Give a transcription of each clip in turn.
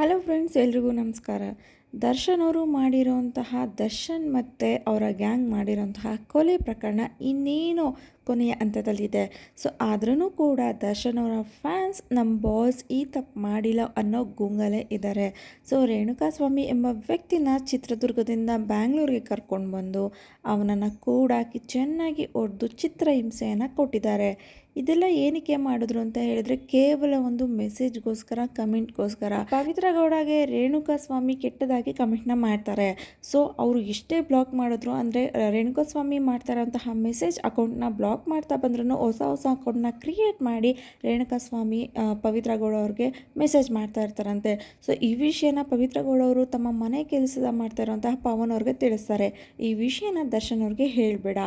Hello friends, ಎಲ್ರಿಗೂ ನಮಸ್ಕಾರ. ದರ್ಶನ್ ಅವರು ಮಾಡಿರೋಂತಹ ದರ್ಶನ್ ಮತ್ತು ಅವರ ಗ್ಯಾಂಗ್ ಮಾಡಿರೋಂತಹ ಕೊಲೆ ಪ್ರಕರಣ ಇನ್ನೇನು ಕೊನೆಯ ಹಂತದಲ್ಲಿದೆ. ಸೊ ಆದ್ರೂ ಕೂಡ ದರ್ಶನ್ ಅವರ ಫ್ಯಾನ್ಸ್ ನಮ್ಮ ಬಾಸ್ ಈ ತಪ್ಪು ಮಾಡಿಲ್ಲ ಅನ್ನೋ ಗುಂಗಲೇ ಇದ್ದಾರೆ ಸೊ ರೇಣುಕಾಸ್ವಾಮಿ ಎಂಬ ವ್ಯಕ್ತಿನ ಚಿತ್ರದುರ್ಗದಿಂದ ಬ್ಯಾಂಗ್ಳೂರಿಗೆ ಕರ್ಕೊಂಡು ಬಂದು ಅವನನ್ನು ಕೂಡಾಕಿ ಚೆನ್ನಾಗಿ ಹೊಡೆದು ಚಿತ್ರಹಿಂಸೆಯನ್ನು ಕೊಟ್ಟಿದ್ದಾರೆ. ಇದೆಲ್ಲ ಏನಕ್ಕೆ ಮಾಡಿದ್ರು ಅಂತ ಹೇಳಿದ್ರೆ ಕೇವಲ ಒಂದು ಮೆಸೇಜ್ಗೋಸ್ಕರ ಕಮೆಂಟ್ಗೋಸ್ಕರ ಪವಿತ್ರ ಗೌಡಗೆ ರೇಣುಕಾ ಸ್ವಾಮಿ ಕೆಟ್ಟದಾಗಿ ಕಮೆಂಟ್ನ ಮಾಡ್ತಾರೆ. ಸೊ ಅವರು ಎಷ್ಟೇ ಬ್ಲಾಕ್ ಮಾಡಿದ್ರು ಅಂದರೆ ರೇಣುಕಾ ಸ್ವಾಮಿ ಮಾಡ್ತಾರಂತಹ ಮೆಸೇಜ್ ಅಕೌಂಟ್ನ ಬ್ಲಾಕ್ ಮಾಡ್ತಾ ಬಂದ್ರೂ ಹೊಸ ಹೊಸ ಅಕೌಂಟ್ನ ಕ್ರಿಯೇಟ್ ಮಾಡಿ ರೇಣುಕಾ ಸ್ವಾಮಿ ಪವಿತ್ರ ಗೌಡ ಅವ್ರಿಗೆ ಮೆಸೇಜ್ ಮಾಡ್ತಾ ಇರ್ತಾರಂತೆ. ಸೊ ಈ ವಿಷಯನ ಪವಿತ್ರ ಗೌಡ ಅವರು ತಮ್ಮ ಮನೆ ಕೆಲಸದ ಮಾಡ್ತಾ ಇರೋಂತಹ ಪವನ್ ಅವ್ರಿಗೆ ತಿಳಿಸ್ತಾರೆ. ಈ ವಿಷಯನ ದರ್ಶನ್ ಅವ್ರಿಗೆ ಹೇಳಬೇಡ.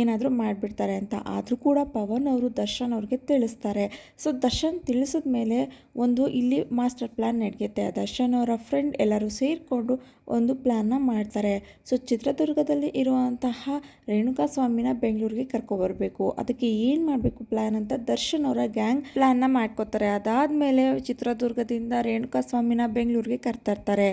ಏನಾದರೂ ಮಾಡಿಬಿಡ್ತಾರೆ ಅಂತ. ಆದರೂ ಕೂಡ ಪವನ್ ಅವರು ದರ್ಶನ್ ಅವ್ರಿಗೆ ತಿಳಿಸ್ತಾರೆ. ಸೊ ದರ್ಶನ್ ತಿಳಿಸಿದ ಮೇಲೆ ಒಂದು ಇಲ್ಲಿ ಮಾಸ್ಟರ್ ಪ್ಲ್ಯಾನ್ ನಡೆಯುತ್ತೆ. ದರ್ಶನ್ ಅವರ ಫ್ರೆಂಡ್ ಎಲ್ಲರೂ ಸೇರಿಕೊಂಡು ಒಂದು ಪ್ಲ್ಯಾನ್ನ ಮಾಡ್ತಾರೆ. ಸೊ ಚಿತ್ರದುರ್ಗದಲ್ಲಿ ಇರುವಂತಹ ರೇಣುಕಾ ಸ್ವಾಮಿನ ಬೆಂಗಳೂರಿಗೆ ಕರ್ಕೊಬರಬೇಕು. ಅದಕ್ಕೆ ಏನು ಮಾಡಬೇಕು ಪ್ಲ್ಯಾನ್ ಅಂತ ದರ್ಶನ್ ಅವರ ಗ್ಯಾಂಗ್ ಪ್ಲ್ಯಾನ್ನ ಮಾಡ್ಕೋತಾರೆ. ಅದಾದಮೇಲೆ ಚಿತ್ರದುರ್ಗದಿಂದ ರೇಣುಕಾ ಸ್ವಾಮಿನ ಬೆಂಗಳೂರಿಗೆ ಕರ್ತರ್ತಾರೆ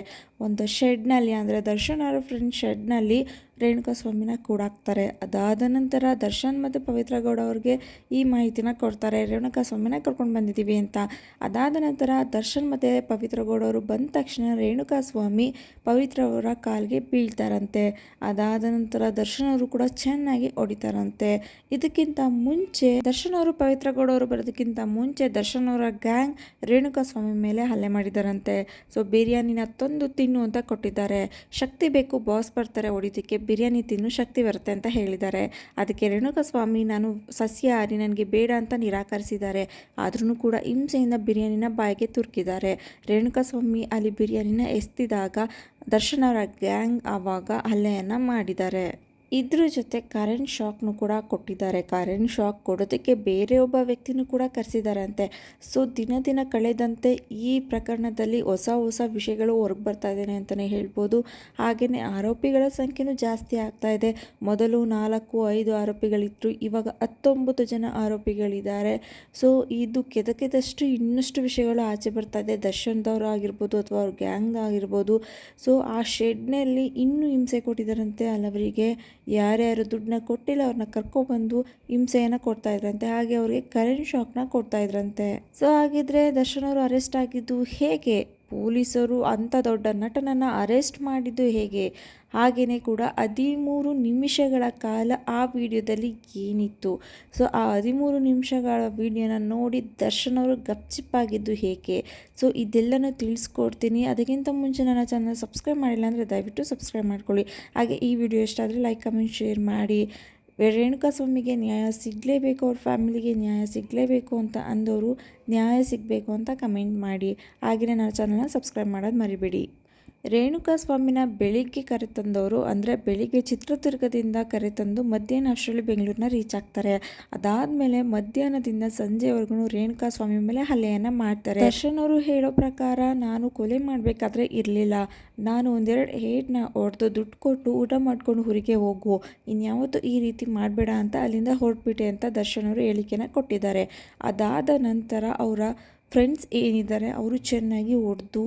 ಒಂದು ಶೆಡ್ನಲ್ಲಿ ಅಂದರೆ ದರ್ಶನ್ ಅವರ ಫ್ರೆಂಡ್ ಶೆಡ್ನಲ್ಲಿ ರೇಣುಕಾ ಸ್ವಾಮಿನ ಕೂಡಾಕ್ತಾರೆ. ಅದಾದ ನಂತರ ದರ್ಶನ್ ಮತ್ತು ಪವಿತ್ರ ಗೌಡ ಅವ್ರಿಗೆ ಈ ಮಾಹಿತಿನ ಕೊಡ್ತಾರೆ. ರೇಣುಕಾ ಸ್ವಾಮಿನ ಕರ್ಕೊಂಡು ಬಂದಿದ್ದೀವಿ ಅಂತ. ಅದಾದ ನಂತರ ದರ್ಶನ್ ಮತ್ತು ಪವಿತ್ರ ಗೌಡ ಅವರು ಬಂದ ತಕ್ಷಣ ರೇಣುಕಾ ಸ್ವಾಮಿ ಪವಿತ್ರ ಅವರ ಕಾಲಿಗೆ ಬೀಳ್ತಾರಂತೆ. ಅದಾದ ನಂತರ ದರ್ಶನ್ ಅವರು ಕೂಡ ಚೆನ್ನಾಗಿ ಹೊಡಿತಾರಂತೆ. ಇದಕ್ಕಿಂತ ಮುಂಚೆ ದರ್ಶನ್ ಅವರು, ಪವಿತ್ರ ಗೌಡ ಅವರು ಬರೋದಕ್ಕಿಂತ ಮುಂಚೆ ದರ್ಶನ್ ಅವರ ಗ್ಯಾಂಗ್ ರೇಣುಕಾ ಸ್ವಾಮಿ ಮೇಲೆ ಹಲ್ಲೆ ಮಾಡಿದಾರಂತೆ. ಸೊ, ಬಿರಿಯಾನಿನ ತಂದು ತಿನ್ನು ಅಂತ ಕೊಟ್ಟಿದ್ದಾರೆ. ಶಕ್ತಿ ಬೇಕು, ಬಾಸ್ ಬರ್ತಾರೆ ಹೊಡಿದಕ್ಕೆ ಬಿರಿಯಾನಿ ತಿನ್ನು ಶಕ್ತಿ ಬರುತ್ತೆ ಅಂತ ಹೇಳಿದ್ದಾರೆ. ಅದಕ್ಕೆ ರೇಣುಕಾ ಸ್ವಾಮಿ ನಾನು ಸಸ್ಯಹಾರಿ ನನಗೆ ಬೇಡ ಅಂತ ನಿರಾಕರಿಸಿದ್ದಾರೆ. ಆದ್ರೂ ಕೂಡ ಹಿಂಸೆಯಿಂದ ಬಿರಿಯಾನಿನ ಬಾಯಿಗೆ ತುರ್ಕಿದ್ದಾರೆ. ರೇಣುಕಾ ಸ್ವಾಮಿ ಅಲ್ಲಿ ಬಿರಿಯಾನಿನ ಎಸ್ತಿದಾಗ ದರ್ಶನ್ ಅವರ ಗ್ಯಾಂಗ್ ಆವಾಗ ಹಲ್ಲೆಯನ್ನು ಮಾಡಿದ್ದಾರೆ. ಇದ್ರ ಜೊತೆ ಕರೆಂಟ್ ಶಾಕ್ನು ಕೂಡ ಕೊಟ್ಟಿದ್ದಾರೆ. ಕರೆಂಟ್ ಶಾಕ್ ಕೊಡೋದಕ್ಕೆ ಬೇರೆ ಒಬ್ಬ ವ್ಯಕ್ತಿನೂ ಕೂಡ ಕರೆಸಿದಾರಂತೆ. ಸೊ, ದಿನ ದಿನ ಕಳೆದಂತೆ ಈ ಪ್ರಕರಣದಲ್ಲಿ ಹೊಸ ಹೊಸ ವಿಷಯಗಳು ಹೊರಗೆ ಬರ್ತಾ ಇದ್ದೇನೆ ಅಂತಲೇ ಹೇಳ್ಬೋದು. ಹಾಗೆಯೇ ಆರೋಪಿಗಳ ಸಂಖ್ಯೆನೂ ಜಾಸ್ತಿ ಆಗ್ತಾ ಇದೆ. ಮೊದಲು ನಾಲ್ಕು, ಐದು ಆರೋಪಿಗಳಿದ್ರು, ಇವಾಗ ಹತ್ತೊಂಬತ್ತು ಜನ ಆರೋಪಿಗಳಿದ್ದಾರೆ. ಸೊ, ಇದು ಕೆದಕಿದಷ್ಟು ಇನ್ನಷ್ಟು ವಿಷಯಗಳು ಆಚೆ ಬರ್ತಾ ಇದೆ. ದರ್ಶನ್ದವ್ರು ಆಗಿರ್ಬೋದು ಅಥವಾ ಅವ್ರ ಗ್ಯಾಂಗ್ ಆಗಿರ್ಬೋದು. ಸೊ, ಆ ಶೆಡ್ನಲ್ಲಿ ಇನ್ನೂ ಹಿಂಸೆ ಕೊಟ್ಟಿದ್ದಾರಂತೆ ಹಲವರಿಗೆ. ಯಾರ್ಯಾರು ದುಡ್ಡನ್ನ ಕೊಟ್ಟಿಲ್ಲ ಅವ್ರನ್ನ ಕರ್ಕೊಬಂದು ಹಿಂಸೆಯನ್ನು ಕೊಡ್ತಾ ಇದ್ರಂತೆ ಹಾಗೆ ಅವ್ರಿಗೆ ಕರೆಂಟ್ ಶಾಕ್ನ ಕೊಡ್ತಾ ಇದ್ರಂತೆ ಸೊ ಹಾಗಿದ್ರೆ ದರ್ಶನ್ ಅವರು ಅರೆಸ್ಟ್ ಆಗಿದ್ದು ಹೇಗೆ? ಪೊಲೀಸರು ಅಂಥ ದೊಡ್ಡ ನಟನನ್ನು ಅರೆಸ್ಟ್ ಮಾಡಿದ್ದು ಹೇಗೆ? ಹಾಗೆಯೇ ಕೂಡ ಹದಿಮೂರು ನಿಮಿಷಗಳ ಕಾಲ ಆ ವಿಡಿಯೋದಲ್ಲಿ ಏನಿತ್ತು? ಸೊ, ಆ ಹದಿಮೂರು ನಿಮಿಷಗಳ ವಿಡಿಯೋನ ನೋಡಿ ದರ್ಶನ್ ಅವರು ಗಪ್ಚಿಪ್ಪಾಗಿದ್ದು ಹೇಗೆ? ಸೊ, ಇದೆಲ್ಲನೂ ತಿಳಿಸ್ಕೊಡ್ತೀನಿ. ಅದಕ್ಕಿಂತ ಮುಂಚೆ ನನ್ನ ಚಾನಲ್ ಸಬ್ಸ್ಕ್ರೈಬ್ ಮಾಡಿಲ್ಲ ಅಂದರೆ ದಯವಿಟ್ಟು ಸಬ್ಸ್ಕ್ರೈಬ್ ಮಾಡ್ಕೊಳ್ಳಿ. ಹಾಗೆ ಈ ವಿಡಿಯೋ ಇಷ್ಟ ಆದರೆ ಲೈಕ್ ಕಮೆಂಟ್ ಶೇರ್ ಮಾಡಿ. ರೇಣುಕಾ ಸ್ವಾಮಿಗೆ ನ್ಯಾಯ ಸಿಗಲೇಬೇಕು, ಅವ್ರ ಫ್ಯಾಮಿಲಿಗೆ ನ್ಯಾಯ ಸಿಗಲೇಬೇಕು ಅಂತ ಅಂದವರು ನ್ಯಾಯ ಸಿಗಬೇಕು ಅಂತ ಕಮೆಂಟ್ ಮಾಡಿ. ಹಾಗೆಯೇ ನನ್ನ ಚಾನಲ್ನ ಸಬ್ಸ್ಕ್ರೈಬ್ ಮಾಡೋದು ಮರಿಬೇಡಿ. ರೇಣುಕಾ ಸ್ವಾಮಿನ ಬೆಳಿಗ್ಗೆ ಕರೆತಂದವರು ಅಂದರೆ ಬೆಳಿಗ್ಗೆ ಚಿತ್ರದುರ್ಗದಿಂದ ಕರೆತಂದು ಮಧ್ಯಾಹ್ನ ಅಷ್ಟರಲ್ಲಿ ಬೆಂಗಳೂರಿನ ರೀಚ್ ಆಗ್ತಾರೆ. ಅದಾದಮೇಲೆ ಮಧ್ಯಾಹ್ನದಿಂದ ಸಂಜೆವರೆಗೂ ರೇಣುಕಾ ಸ್ವಾಮಿ ಮೇಲೆ ಹಲ್ಲೆಯನ್ನು ಮಾಡ್ತಾರೆ. ದರ್ಶನ್ ಅವರು ಹೇಳೋ ಪ್ರಕಾರ ನಾನು ಕೊಲೆ ಮಾಡಬೇಕಾದ್ರೆ ಇರಲಿಲ್ಲ. ನಾನು ಒಂದೆರಡು ಏಟ್ನ ಹೊಡೆದು ದುಡ್ಡು ಕೊಟ್ಟು ಊಟ ಮಾಡ್ಕೊಂಡು ಊರಿಗೆ ಹೋಗು. ಇನ್ಯಾವತ್ತೂ ಈ ರೀತಿ ಮಾಡಬೇಡ ಅಂತ ಅಲ್ಲಿಂದ ಹೊರಟ್ಬಿಟ್ಟೆ ಅಂತ ದರ್ಶನ್ ಅವರು ಹೇಳಿಕೆನ ಕೊಟ್ಟಿದ್ದಾರೆ. ಅದಾದ ನಂತರ ಅವರ ಫ್ರೆಂಡ್ಸ್ ಏನಿದ್ದಾರೆ, ಅವರು ಚೆನ್ನಾಗಿ ಹೊಡೆದು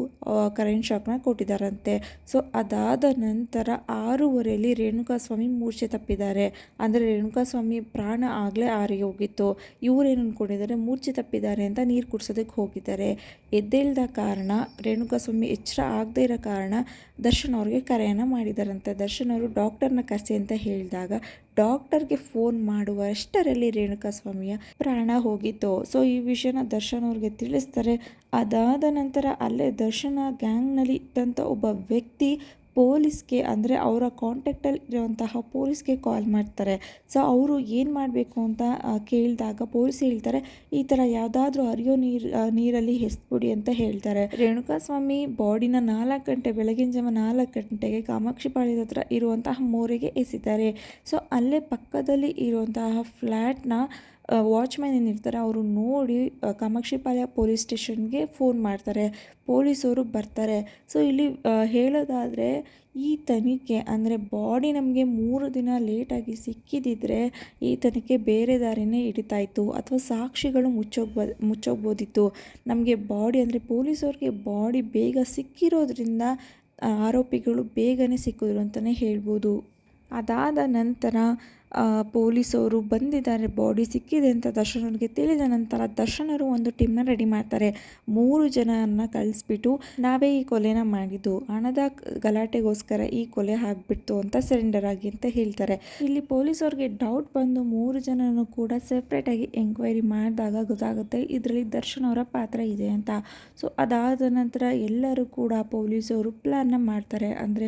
ಕರೆಂಟ್ ಶಾಕ್ನ ಕೊಟ್ಟಿದ್ದಾರಂತೆ. ಸೊ, ಅದಾದ ನಂತರ ಆರೂವರೆಯಲ್ಲಿ ರೇಣುಕಾಸ್ವಾಮಿ ಮೂರ್ಛೆ ತಪ್ಪಿದ್ದಾರೆ. ಅಂದರೆ ರೇಣುಕಾಸ್ವಾಮಿ ಪ್ರಾಣ ಆಗಲೇ ಆರಿ ಹೋಗಿತ್ತು. ಇವರೇನು ಅಂದ್ಕೊಂಡಿದ್ದಾರೆ ಮೂರ್ಛೆ ತಪ್ಪಿದ್ದಾರೆ ಅಂತ ನೀರು ಕುಡಿಸೋದಕ್ಕೆ ಹೋಗಿದ್ದಾರೆ. ಎದ್ದೇಳ್ದ ಕಾರಣ, ರೇಣುಕಾಸ್ವಾಮಿ ಎಚ್ಚರ ಆಗದೇ ಇರೋ ಕಾರಣ ದರ್ಶನ್ ಅವ್ರಿಗೆ ಕರೆಯನ್ನು ಮಾಡಿದಾರಂತೆ ದರ್ಶನ್ ಅವರು ಡಾಕ್ಟರ್ನ ಕರೆಸಿ ಅಂತ ಹೇಳಿದಾಗ ಡಾಕ್ಟರ್ಗೆ ಫೋನ್ ಮಾಡುವಷ್ಟರಲ್ಲಿ ರೇಣುಕಾಸ್ವಾಮಿಯ ಪ್ರಾಣ ಹೋಗಿತ್ತು. ಸೊ, ಈ ವಿಷಯನ ದರ್ಶನ್ ಅವ್ರಿಗೆ ತಿಳಿಸ್ತಾರೆ. ಅದಾದ ನಂತರ ಅಲ್ಲೇ ದರ್ಶನ ಗ್ಯಾಂಗ್ನಲ್ಲಿ ಇದ್ದಂಥ ಒಬ್ಬ ವ್ಯಕ್ತಿ ಪೊಲೀಸ್ಗೆ ಅಂದರೆ ಅವರ ಕಾಂಟ್ಯಾಕ್ಟಲ್ಲಿ ಇರುವಂತಹ ಪೊಲೀಸ್ಗೆ ಕಾಲ್ ಮಾಡ್ತಾರೆ. ಸೊ ಅವರು ಏನು ಮಾಡಬೇಕು ಅಂತ ಕೇಳಿದಾಗ ಪೊಲೀಸ್ ಹೇಳ್ತಾರೆ, ಈ ಥರ ಯಾವುದಾದ್ರೂ ಹರಿಯೋ ನೀರು ನೀರಲ್ಲಿ ಎಸ್ಬಿಡಿ ಅಂತ ಹೇಳ್ತಾರೆ. ರೇಣುಕಾಸ್ವಾಮಿ ಬಾಡಿನ ನಾಲ್ಕು ಗಂಟೆ, ಬೆಳಗಿನ ಜಮ ನಾಲ್ಕು ಗಂಟೆಗೆ ಕಾಮಾಕ್ಷಿ ಪಾಳ್ಯದ ಹತ್ರ ಇರುವಂತಹ ಮೋರಿಗೆ ಎಸಿದ್ದಾರೆ. ಸೊ ಅಲ್ಲೇ ಪಕ್ಕದಲ್ಲಿ ಇರುವಂತಹ ಫ್ಲ್ಯಾಟ್ನ ವಾಚ್ಮ್ಯಾನ್ ಏನಿರ್ತಾರೆ ಅವರು ನೋಡಿ ಕಾಮಾಕ್ಷಿಪಾಳ್ಯ ಪೊಲೀಸ್ ಸ್ಟೇಷನ್ಗೆ ಫೋನ್ ಮಾಡ್ತಾರೆ. ಪೊಲೀಸವರು ಬರ್ತಾರೆ. ಸೊ, ಇಲ್ಲಿ ಹೇಳೋದಾದರೆ ಈ ತನಿಖೆ ಅಂದರೆ ಬಾಡಿ ನಮಗೆ ಮೂರು ದಿನ ಲೇಟಾಗಿ ಸಿಕ್ಕಿದಿದ್ರೆ ಈ ತನಿಖೆ ಬೇರೆ ದಾರಿನೇ ಹಿಡಿತಾ ಇತ್ತು. ಅಥವಾ ಸಾಕ್ಷಿಗಳು ಮುಚ್ಚೋಗ್ಬೋ, ಮುಚ್ಚೋಗ್ಬೋದಿತ್ತು. ನಮಗೆ ಬಾಡಿ ಅಂದರೆ ಪೊಲೀಸವ್ರಿಗೆ ಬಾಡಿ ಬೇಗ ಸಿಕ್ಕಿರೋದ್ರಿಂದ ಆರೋಪಿಗಳು ಬೇಗನೆ ಸಿಕ್ಕಿದ್ರು ಅಂತಲೇ ಹೇಳ್ಬೋದು. ಅದಾದ ನಂತರ ಪೊಲೀಸವರು ಬಂದಿದ್ದಾರೆ ಬಾಡಿ ಸಿಕ್ಕಿದೆ ಅಂತ ದರ್ಶನರಿಗೆ ತಿಳಿದ ನಂತರ ದರ್ಶನರು ಒಂದು ಟೀಮ್ನ ರೆಡಿ ಮಾಡ್ತಾರೆ. ಮೂರು ಜನರನ್ನ ಕಳಿಸ್ಬಿಟ್ಟು ನಾವೇ ಈ ಕೊಲೆನ ಮಾಡಿದ್ದು. ಹಣದ ಗಲಾಟೆಗೋಸ್ಕರ ಈ ಕೊಲೆ ಆಗ್ಬಿಡ್ತು ಅಂತ ಸರೆಂಡರ್ ಆಗಿ ಅಂತ ಹೇಳ್ತಾರೆ. ಇಲ್ಲಿ ಪೊಲೀಸವ್ರಿಗೆ ಡೌಟ್ ಬಂದು ಮೂರು ಜನರನ್ನು ಕೂಡ ಸೆಪ್ರೇಟಾಗಿ ಎಂಕ್ವೈರಿ ಮಾಡಿದಾಗ ಗೊತ್ತಾಗುತ್ತೆ ಇದರಲ್ಲಿ ದರ್ಶನ್ ಅವರ ಪಾತ್ರ ಇದೆ ಅಂತ. ಸೊ ಅದಾದ ನಂತರ ಎಲ್ಲರೂ ಕೂಡ ಪೊಲೀಸವರು ಪ್ಲ್ಯಾನ್ನ ಮಾಡ್ತಾರೆ. ಅಂದರೆ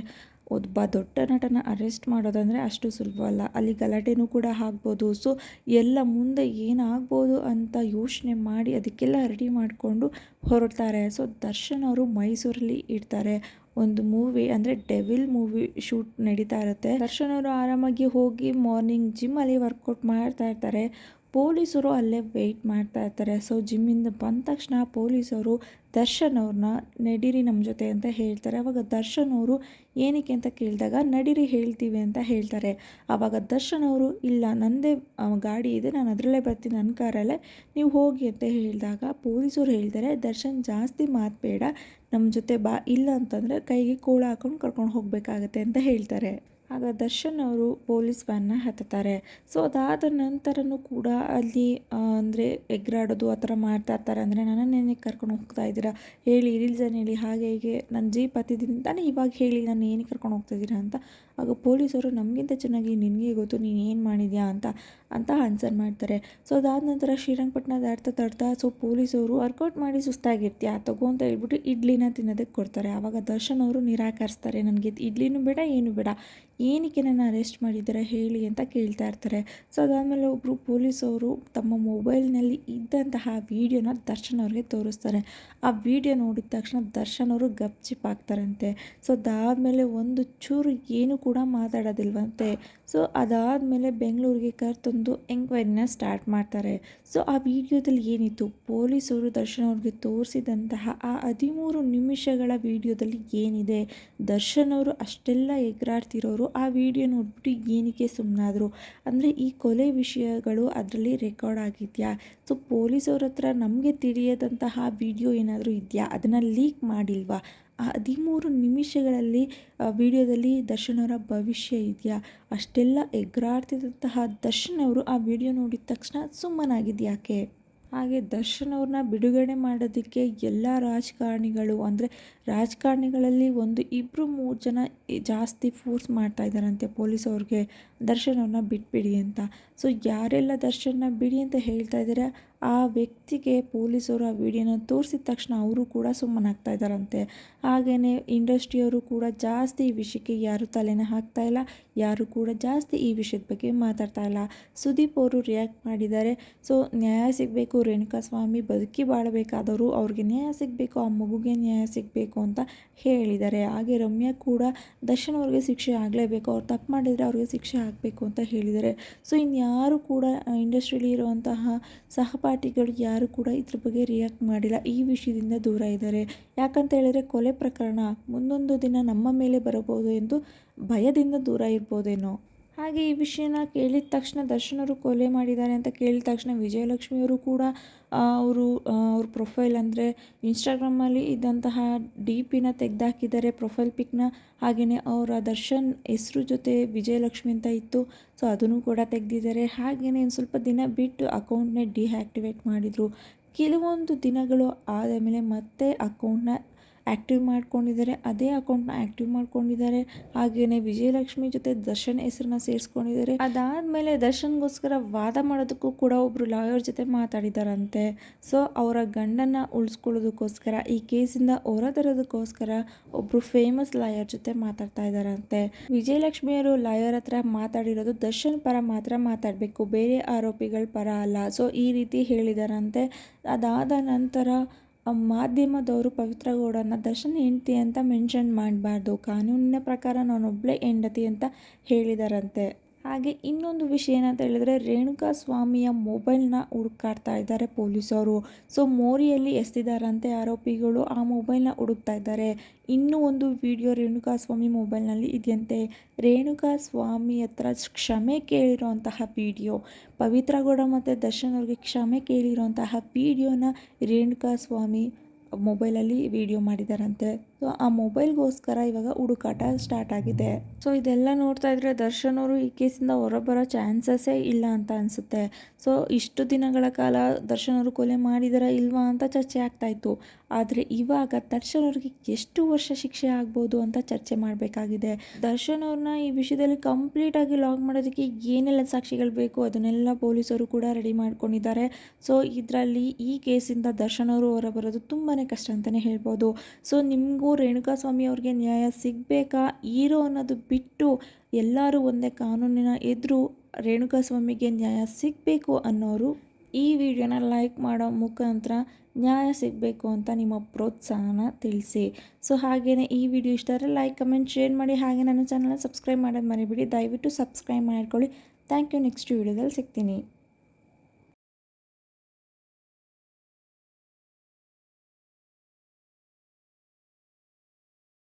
ಒಬ್ಬ ದೊಡ್ಡ ನಟನ ಅರೆಸ್ಟ್ ಮಾಡೋದಂದರೆ ಅಷ್ಟು ಸುಲಭ ಅಲ್ಲ. ಅಲ್ಲಿ ಗಲಾಟೆನೂ ಕೂಡ ಆಗ್ಬೋದು. ಸೊ, ಎಲ್ಲ ಮುಂದೆ ಏನಾಗ್ಬೋದು ಅಂತ ಯೋಚನೆ ಮಾಡಿ ಅದಕ್ಕೆಲ್ಲ ರೆಡಿ ಮಾಡಿಕೊಂಡು ಹೊರಡ್ತಾರೆ. ಸೊ, ದರ್ಶನ್ ಅವರು ಮೈಸೂರಲ್ಲಿ ಇರ್ತಾರೆ. ಒಂದು ಮೂವಿ ಅಂದರೆ ಡೆವಿಲ್ ಮೂವಿ ಶೂಟ್ ನಡೀತಾ ಇರುತ್ತೆ. ದರ್ಶನ್ ಅವರು ಆರಾಮಾಗಿ ಹೋಗಿ ಮಾರ್ನಿಂಗ್ ಜಿಮ್ಮಲ್ಲಿ ವರ್ಕೌಟ್ ಮಾಡ್ತಾ ಇರ್ತಾರೆ. ಪೊಲೀಸರು ಅಲ್ಲೇ ವೆಯ್ಟ್ ಮಾಡ್ತಾ ಇರ್ತಾರೆ. ಸೊ ಜಿಮ್ಮಿಂದ ಬಂದ ತಕ್ಷಣ ಪೊಲೀಸರು ದರ್ಶನ್ ಅವ್ರನ್ನ ನಡೀರಿ ನಮ್ಮ ಜೊತೆ ಅಂತ ಹೇಳ್ತಾರೆ. ಅವಾಗ ದರ್ಶನ್ ಅವರು ಏನಕ್ಕೆ ಅಂತ ಕೇಳಿದಾಗ, ನಡೀರಿ ಹೇಳ್ತೀವಿ ಅಂತ ಹೇಳ್ತಾರೆ. ಆವಾಗ ದರ್ಶನ್ ಅವರು, ಇಲ್ಲ ನನ್ನದೇ ಗಾಡಿ ಇದೆ, ನಾನು ಅದರಲ್ಲೇ ಬರ್ತೀನಿ ನನ್ನ ಕಾರಲ್ಲೇ ನೀವು ಹೋಗಿ ಅಂತ ಹೇಳಿದಾಗ ಪೊಲೀಸರು ಹೇಳ್ತಾರೆ, ದರ್ಶನ್, ಜಾಸ್ತಿ ಮಾತು ಬೇಡ ನಮ್ಮ ಜೊತೆ ಬಾ, ಇಲ್ಲ ಅಂತಂದರೆ ಕೈಗೆ ಕೋಳ ಹಾಕೊಂಡು ಕರ್ಕೊಂಡು ಹೋಗಬೇಕಾಗತ್ತೆ ಅಂತ ಹೇಳ್ತಾರೆ. ಆಗ ದರ್ಶನ್ ಅವರು ಪೊಲೀಸ್ ವ್ಯಾನ್ನ ಹತ್ತುತ್ತಾರೆ. ಸೊ ಅದಾದ ನಂತರನೂ ಕೂಡ ಅಲ್ಲಿ ಅಂದರೆ ಎಗ್ರಾಡೋದು ಆ ಥರ ಮಾಡ್ತಾ ಇರ್ತಾರೆ. ಅಂದರೆ ನನ್ನನ್ನೇನೆ ಕರ್ಕೊಂಡು ಹೋಗ್ತಾ ಇದ್ದೀರಾ? ಹೇಳಿ ರೀಸನ್ ಹೇಳಿ, ಹಾಗೆ ಹೀಗೆ. ನನ್ನ ಜೀಪ್ ಹತ್ತಿದ್ದೀನಿ. ತಾನೇ ಇವಾಗ ಹೇಳಿ, ನಾನು ಏನಕ್ಕೆ ಕರ್ಕೊಂಡು ಹೋಗ್ತಾ ಇದ್ದೀರಾ ಅಂತ. ಆಗ ಪೊಲೀಸರು, ನಮಗಿಂತ ಚೆನ್ನಾಗಿ ನಿನಗೆ ಗೊತ್ತು, ನೀನು ಏನು ಮಾಡಿದ್ಯಾ? ಅಂತ ಅಂತ ಆನ್ಸರ್ ಮಾಡ್ತಾರೆ. ಸೊ ಅದಾದ ನಂತರ ಶ್ರೀರಂಗಪಟ್ಟಣ ದಾಟ್ತಾ ತಡ್ತಾ ಸೊ ಪೊಲೀಸವರು ವರ್ಕೌಟ್ ಮಾಡಿ ಸುಸ್ತಾಗಿರ್ತೀಯ? ತಗೋ ಅಂತ ಹೇಳ್ಬಿಟ್ಟು ಇಡ್ಲಿನ ತಿನ್ನೋದಕ್ಕೆ ಕೊಡ್ತಾರೆ. ಆವಾಗ ದರ್ಶನ್ ಅವರು ನಿರಾಕರಿಸ್ತಾರೆ. ನನಗೆ ಇಡ್ಲಿನೂ ಬೇಡ, ಏನು ಬೇಡ. ಏನಕ್ಕೆ ನನ್ನ ಅರೆಸ್ಟ್ ಮಾಡಿದ್ದಾರೆ ಹೇಳಿ ಅಂತ ಕೇಳ್ತಾ ಇರ್ತಾರೆ. ಸೊ ಅದಾದಮೇಲೆ ಒಬ್ಬರು ಪೊಲೀಸವರು ತಮ್ಮ ಮೊಬೈಲ್ನಲ್ಲಿ ಇದ್ದಂತಹ ವೀಡಿಯೋನ ದರ್ಶನ್ ಅವ್ರಿಗೆ ತೋರಿಸ್ತಾರೆ. ಆ ವಿಡಿಯೋ ನೋಡಿದ ತಕ್ಷಣ ದರ್ಶನ್ ಅವರು ಗಪ್ಚಿಪ್ ಆಗ್ತಾರಂತೆ. ಸೊ ಅದಾದಮೇಲೆ ಒಂದು ಚೂರು ಏನು ಕೂಡ ಮಾತಾಡೋದಿಲ್ವಂತೆ. ಸೊ ಅದಾದಮೇಲೆ ಬೆಂಗಳೂರಿಗೆ ಕರ್ತೊಂದು ಎಂಕ್ವೈರಿನ ಸ್ಟಾರ್ಟ್ ಮಾಡ್ತಾರೆ. ಸೊ ಆ ವಿಡಿಯೋದಲ್ಲಿ ಏನಿತ್ತು? ಪೊಲೀಸರು ದರ್ಶನ್ ಅವ್ರಿಗೆ ತೋರಿಸಿದಂತಹ ಆ ಹದಿಮೂರು ನಿಮಿಷಗಳ ವಿಡಿಯೋದಲ್ಲಿ ಏನಿದೆ? ದರ್ಶನ್ ಅವರು ಅಷ್ಟೆಲ್ಲ ಎಗರಾಡ್ತಿರೋರು ಆ ವಿಡಿಯೋ ನೋಡ್ಬಿಟ್ಟು ಏನಕ್ಕೆ ಸುಮ್ಮನಾದರು ಅಂದರೆ ಈ ಕೊಲೆ ವಿಷಯಗಳು ಅದರಲ್ಲಿ ರೆಕಾರ್ಡ್ ಆಗಿದೆಯಾ? ಸೊ ಪೊಲೀಸವ್ರ ಹತ್ರ ನಮಗೆ ತಿಳಿಯದಂತಹ ವಿಡಿಯೋ ಏನಾದರೂ ಇದೆಯಾ? ಅದನ್ನು ಲೀಕ್ ಮಾಡಿಲ್ವಾ? ಆ ಹದಿಮೂರು ನಿಮಿಷಗಳಲ್ಲಿ ವಿಡಿಯೋದಲ್ಲಿ ದರ್ಶನವರ ಭವಿಷ್ಯ ಇದೆಯಾ? ಅಷ್ಟೆಲ್ಲ ಎಗ್ರಾಡ್ತಿದ್ದಂತಹ ದರ್ಶನ್ ಅವರು ಆ ವಿಡಿಯೋ ನೋಡಿದ ತಕ್ಷಣ ಸುಮ್ಮನಾಗಿದ್ಯಾಕೆ? ಹಾಗೆ ದರ್ಶನ್ ಅವ್ರನ್ನ ಬಿಡುಗಡೆ ಮಾಡೋದಕ್ಕೆ ಎಲ್ಲ ರಾಜಕಾರಣಿಗಳು, ಅಂದರೆ ರಾಜಕಾರಣಿಗಳಲ್ಲಿ ಒಂದು ಇಬ್ಬರು ಮೂರು ಜನ ಜಾಸ್ತಿ ಫೋರ್ಸ್ ಮಾಡ್ತಾ ಇದ್ದಾರಂತೆ ಪೊಲೀಸ್ ಅವ್ರಿಗೆ. ದರ್ಶನ್ ಅವ್ರನ್ನ ಬಿಟ್ಬಿಡಿ ಅಂತ. ಸೊ ಯಾರೆಲ್ಲ ದರ್ಶನ್ನ ಬಿಡಿ ಅಂತ ಹೇಳ್ತಾ ಇದ್ದಾರೆ ಆ ವ್ಯಕ್ತಿಗೆ ಪೊಲೀಸರು ಆ ವಿಡಿಯೋನ ತೋರಿಸಿದ ತಕ್ಷಣ ಅವರು ಕೂಡ ಸುಮ್ಮನಾಗ್ತಾ ಇದ್ದಾರಂತೆ. ಹಾಗೆಯೇ ಇಂಡಸ್ಟ್ರಿಯವರು ಕೂಡ ಜಾಸ್ತಿ ವಿಷಯಕ್ಕೆ ಯಾರು ತಲೆನ ಹಾಕ್ತಾ ಇಲ್ಲ. ಯಾರು ಕೂಡ ಜಾಸ್ತಿ ಈ ವಿಷಯದ ಬಗ್ಗೆ ಮಾತಾಡ್ತಾ ಇಲ್ಲ. ಸುದೀಪ್ ಅವರು ರಿಯಾಕ್ಟ್ ಮಾಡಿದ್ದಾರೆ. ಸೊ ನ್ಯಾಯ ಸಿಗಬೇಕು, ರೇಣುಕಾ ಸ್ವಾಮಿ ಬದುಕಿ ಬಾಳಬೇಕಾದವರು ಅವ್ರಿಗೆ ನ್ಯಾಯ ಸಿಗಬೇಕು, ಆ ಮಗುಗೆ ನ್ಯಾಯ ಸಿಗಬೇಕು ಅಂತ ಹೇಳಿದ್ದಾರೆ. ಹಾಗೆ ರಮ್ಯಾ ಕೂಡ ದರ್ಶನ್ ಅವ್ರಿಗೆ ಶಿಕ್ಷೆ ಆಗಲೇಬೇಕು, ಅವ್ರು ತಪ್ಪು ಮಾಡಿದರೆ ಅವ್ರಿಗೆ ಶಿಕ್ಷೆ ಆಗಬೇಕು ಅಂತ ಹೇಳಿದ್ದಾರೆ. ಸೊ ಇನ್ಯಾರು ಕೂಡ ಇಂಡಸ್ಟ್ರಿಯಲ್ಲಿ ಇರುವಂತಹ ಸಹಪಾಠಿಗಳು ಯಾರು ಕೂಡ ಇದ್ರ ಬಗ್ಗೆ ರಿಯಾಕ್ಟ್ ಮಾಡಿಲ್ಲ. ಈ ವಿಷಯದಿಂದ ದೂರ ಇದ್ದಾರೆ. ಯಾಕಂತ ಹೇಳಿದರೆ ಕೊಲೆ ಪ್ರಕರಣ ಮುಂದೊಂದು ದಿನ ನಮ್ಮ ಮೇಲೆ ಬರಬಹುದು ಎಂದು ಭಯದಿಂದ ದೂರ ಇರ್ಬೋದೇನೋ? ಹಾಗೆ ಈ ವಿಷಯನ ಕೇಳಿದ ತಕ್ಷಣ ದರ್ಶನರು ಕೊಲೆ ಮಾಡಿದ್ದಾರೆ ಅಂತ ಕೇಳಿದ ತಕ್ಷಣ ವಿಜಯಲಕ್ಷ್ಮಿಯವರು ಕೂಡ ಅವರು ಅವ್ರ ಪ್ರೊಫೈಲ್ ಅಂದರೆ ಇನ್ಸ್ಟಾಗ್ರಾಮಲ್ಲಿ ಇದ್ದಂತಹ ಡಿ ಪಿನ ತೆಗೆದಾಕಿದ್ದಾರೆ ಪ್ರೊಫೈಲ್ ಪಿಕ್ನ ಹಾಗೆಯೇ ಅವರ ದರ್ಶನ್ ಹೆಸರು ಜೊತೆ ವಿಜಯಲಕ್ಷ್ಮಿ ಅಂತ ಇತ್ತು. ಸೊ ಅದನ್ನು ಕೂಡ ತೆಗೆದಿದ್ದಾರೆ. ಹಾಗೆಯೇ ಒಂದು ಸ್ವಲ್ಪ ದಿನ ಬಿಟ್ಟು ಅಕೌಂಟ್ನ ಡಿಹ್ಯಾಕ್ಟಿವೇಟ್ ಮಾಡಿದರು. ಕೆಲವೊಂದು ದಿನಗಳು ಆದ ಮೇಲೆ ಮತ್ತೆ ಅಕೌಂಟ್ನ ಆ್ಯಕ್ಟಿವ್ ಮಾಡ್ಕೊಂಡಿದ್ದಾರೆ, ಅದೇ ಅಕೌಂಟ್ನ ಆ್ಯಕ್ಟಿವ್ ಮಾಡ್ಕೊಂಡಿದ್ದಾರೆ. ಹಾಗೆಯೇ ವಿಜಯಲಕ್ಷ್ಮಿ ಜೊತೆ ದರ್ಶನ್ ಹೆಸರನ್ನ ಸೇರಿಸ್ಕೊಂಡಿದ್ದಾರೆ. ಅದಾದಮೇಲೆ ದರ್ಶನ್ಗೋಸ್ಕರ ವಾದ ಮಾಡೋದಕ್ಕೂ ಕೂಡ ಒಬ್ಬರು ಲಾಯರ್ ಜೊತೆ ಮಾತಾಡಿದಾರಂತೆ. ಸೊ, ಅವರ ಗಂಡನ ಉಳಿಸ್ಕೊಳ್ಳೋದಕ್ಕೋಸ್ಕರ, ಈ ಕೇಸಿಂದ ಹೊರತರೋದಕ್ಕೋಸ್ಕರ ಒಬ್ಬರು ಫೇಮಸ್ ಲಾಯರ್ ಜೊತೆ ಮಾತಾಡ್ತಾ ಇದ್ದಾರಂತೆ ವಿಜಯಲಕ್ಷ್ಮಿಯವರು ಲಾಯರ್ ಹತ್ರ ಮಾತಾಡಿರೋದು ದರ್ಶನ್ ಪರ ಮಾತ್ರ ಮಾತಾಡಬೇಕು. ಬೇರೆ ಆರೋಪಿಗಳ ಪರ ಅಲ್ಲ. ಸೊ, ಈ ರೀತಿ ಹೇಳಿದಾರಂತೆ. ಅದಾದ ನಂತರ ಮಾಧ್ಯಮದವರು ಪವಿತ್ರ ಗೌಡನ ದರ್ಶನ್ ಹೆಂಡತಿ ಅಂತ ಮೆನ್ಷನ್ ಮಾಡಬಾರ್ದು. ಕಾನೂನಿನ ಪ್ರಕಾರ ನಾನೊಬ್ಬಳೇ ಹೆಂಡತಿ ಅಂತ ಹೇಳಿದಾರಂತೆ. ಹಾಗೆ ಇನ್ನೊಂದು ವಿಷಯ ಏನಂತ ಹೇಳಿದ್ರೆ ರೇಣುಕಾ ಸ್ವಾಮಿಯ ಮೊಬೈಲ್ನ ಹುಡುಕಾಡ್ತಾ ಇದ್ದಾರೆ ಪೊಲೀಸರು. ಸೊ, ಮೋರಿಯಲ್ಲಿ ಎಸ್ತಿದಾರಂತೆ ಆರೋಪಿಗಳು. ಆ ಮೊಬೈಲ್ನ ಹುಡುಕ್ತಾ ಇದ್ದಾರೆ. ಇನ್ನೂ ಒಂದು ವಿಡಿಯೋ ರೇಣುಕಾ ಸ್ವಾಮಿ ಮೊಬೈಲ್ನಲ್ಲಿ ಇದೆಯಂತೆ. ರೇಣುಕಾ ಸ್ವಾಮಿ ಹತ್ರ ಕ್ಷಮೆ ಕೇಳಿರುವಂತಹ ವಿಡಿಯೋ. ಪವಿತ್ರ ಗೌಡ ಮತ್ತು ದರ್ಶನ್ ಅವ್ರಿಗೆ ಕ್ಷಮೆ ಕೇಳಿರುವಂತಹ ವಿಡಿಯೋನ ರೇಣುಕಾ ಸ್ವಾಮಿ ಮೊಬೈಲಲ್ಲಿ ವಿಡಿಯೋ ಮಾಡಿದಾರಂತೆ. ಸೊ ಆ ಮೊಬೈಲ್ಗೋಸ್ಕರ ಇವಾಗ ಹುಡುಕಾಟ ಸ್ಟಾರ್ಟ್ ಆಗಿದೆ. ಸೊ ಇದೆಲ್ಲ ನೋಡ್ತಾ ಇದ್ರೆ ದರ್ಶನ್ ಅವರು ಈ ಕೇಸಿಂದ ಹೊರಬರೋ ಚಾನ್ಸಸ್ಸೇ ಇಲ್ಲ ಅಂತ ಅನಿಸುತ್ತೆ. ಸೊ ಇಷ್ಟು ದಿನಗಳ ಕಾಲ ದರ್ಶನ್ ಅವರು ಕೊಲೆ ಮಾಡಿದಾರಾ ಇಲ್ವಾ ಅಂತ ಚರ್ಚೆ ಆಗ್ತಾ ಇತ್ತು. ಆದರೆ ಇವಾಗ ದರ್ಶನ್ ಅವ್ರಿಗೆ ಎಷ್ಟು ವರ್ಷ ಶಿಕ್ಷೆ ಆಗ್ಬೋದು ಅಂತ ಚರ್ಚೆ ಮಾಡಬೇಕಾಗಿದೆ. ದರ್ಶನ್ ಅವ್ರನ್ನ ಈ ವಿಷಯದಲ್ಲಿ ಕಂಪ್ಲೀಟಾಗಿ ಲಾಕ್ ಮಾಡೋದಕ್ಕೆ ಏನೆಲ್ಲ ಸಾಕ್ಷಿಗಳು ಬೇಕು ಅದನ್ನೆಲ್ಲ ಪೊಲೀಸರು ಕೂಡ ರೆಡಿ ಮಾಡ್ಕೊಂಡಿದ್ದಾರೆ. ಸೊ ಇದರಲ್ಲಿ ಈ ಕೇಸಿಂದ ದರ್ಶನ್ ಅವರು ಹೊರಬರೋದು ತುಂಬಾ ಕಷ್ಟ ಅಂತಲೇ ಹೇಳ್ಬೋದು. ಸೊ ನಿಮಗೂ ರೇಣುಕಾ ಸ್ವಾಮಿ ಅವ್ರಿಗೆ ನ್ಯಾಯ ಸಿಗಬೇಕಾ? ಇರೋ ಅನ್ನೋದು ಬಿಟ್ಟು ಎಲ್ಲರೂ ಒಂದೇ ಕಾನೂನಿನ ಎದುರು ರೇಣುಕಾ ಸ್ವಾಮಿಗೆ ನ್ಯಾಯ ಸಿಗಬೇಕು ಅನ್ನೋರು ಈ ವಿಡಿಯೋನ ಲೈಕ್ ಮಾಡೋ ಮುಖಾಂತರ ನ್ಯಾಯ ಸಿಗಬೇಕು ಅಂತ ನಿಮ್ಮ ಪ್ರೋತ್ಸಾಹನ ತಿಳಿಸಿ. ಸೊ ಹಾಗೆಯೇ ಈ ವಿಡಿಯೋ ಇಷ್ಟ ಆದರೆ ಲೈಕ್, ಕಮೆಂಟ್, ಶೇರ್ ಮಾಡಿ. ಹಾಗೆ ನನ್ನ ಚಾನಲ್ನ ಸಬ್ಸ್ಕ್ರೈಬ್ ಮಾಡೋದು ಮರಿಬಿಡಿ. ದಯವಿಟ್ಟು ಸಬ್ಸ್ಕ್ರೈಬ್ ಮಾಡ್ಕೊಳ್ಳಿ. Thank you. ನೆಕ್ಸ್ಟ್ ವಿಡಿಯೋದಲ್ಲಿ ಸಿಗ್ತೀನಿ.